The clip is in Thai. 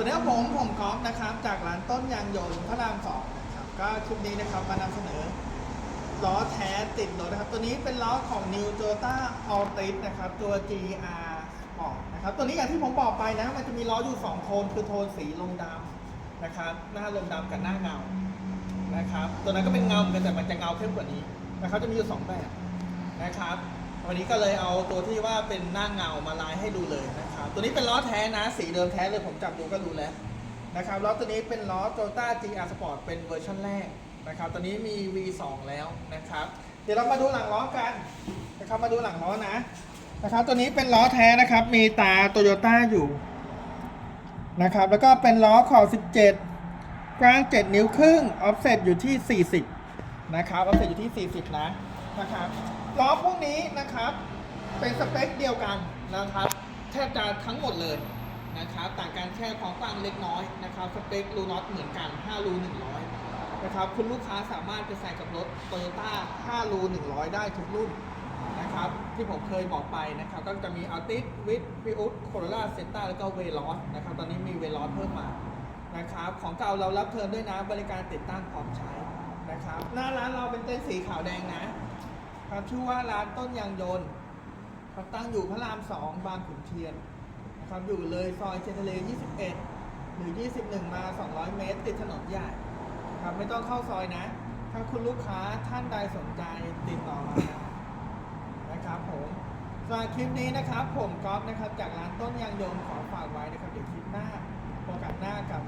สวัสดีครับผมผมกอล์ฟนะครับ จากร้านต้นยางยนต์พระรามสองนะครับก็คลิปนี้นะครับมานำเสนอล้อแท้ติดรถนะครับ ตัวนี้เป็นล้อของ New Toyota Altis นะครับตัว GR Sport นะครับตัวนี้อย่างที่ผมบอกไปนะ มันจะมีล้ออยู่ 2 โทน คือโทนสีลมดำนะครับ หน้าลมดำกับหน้าเงานะครับ ตัวนั้นก็เป็นเงาเหมือนกันแต่มันจะเงาเข้มกว่านี้นะครับจะมีอยู่สองแบบนะครับ วันนี้ก็เลยเอาตัวที่ว่าเป็นหน้าเงามาลายให้ดูเลยนะครับ ตัวนี้เป็นล้อแท้นะ สีเดิมแท้เลยผมจับดูก็รู้แล้วนะครับล้อตัวนี้เป็นล้อ Toyota GR Sport เป็นเวอร์ชันแรกนะครับตัวนี้มี V2 แล้วนะครับ เดี๋ยวเรามาดูหลังล้อกันนะครับมาดูหลังล้อนะนะครับ ตัวนี้เป็นล้อแท้นะครับ มีตาโตโยต้าอยู่นะครับ แล้วก็เป็นล้อขอบ17 กว้าง 7 นิ้วครึ่งออฟเซตอยู่ที่ 40 นะครับออฟเซตอยู่ที่ 40 นะ นะครับล้อพวกนี้นะครับ เป็นสเปคเดียวกันนะครับ แทบจะทั้งหมดเลยนะครับ ต่างกันแค่ความกว้างเล็กน้อยนะครับ สเปครูน็อตเหมือนกัน5รู100นะครับ คุณลูกค้าสามารถไปใส่กับรถ Toyota 5รู100 ได้ทุกรุ่นนะครับที่ผมเคยบอกไปนะครับ ก็จะมี Altis w i t v i u s Corolla Senta แล้วก็ v e l o s นะครับ ตอนนี้มี v e l o s เพิ่มมานะครับ ของเก่าเรารับเทิร์นด้วยนะ บริการติดตั้งพร้อมใช้นะครับ หน้าร้านเราเป็นเต้นสีขาวแดงนะ ครับชื่อว่าร้านต้นยางยนต์ครับตั้งอยู่พระรามสองบางขุนเทียนนะครับอยู่เลยซอยเชนทะเล 21 หรือ 21 มา 200 เมตร ติดถนนใหญ่ครับไม่ต้องเข้าซอยนะ ถ้าคุณลูกค้าท่านใดสนใจติดต่อมาได้นะครับผมสำหรับคลิปนี้นะครับ ผมก๊อฟนะครับ จากร้านต้นยางยนต์ขอฝากไว้นะครับ เดี๋ยวคลิปหน้าโอกาสหน้ากลับมาพบกันใหม่นะครับสำหรับคลิปนี้ขอลาไปก่อนสวัสดีครับ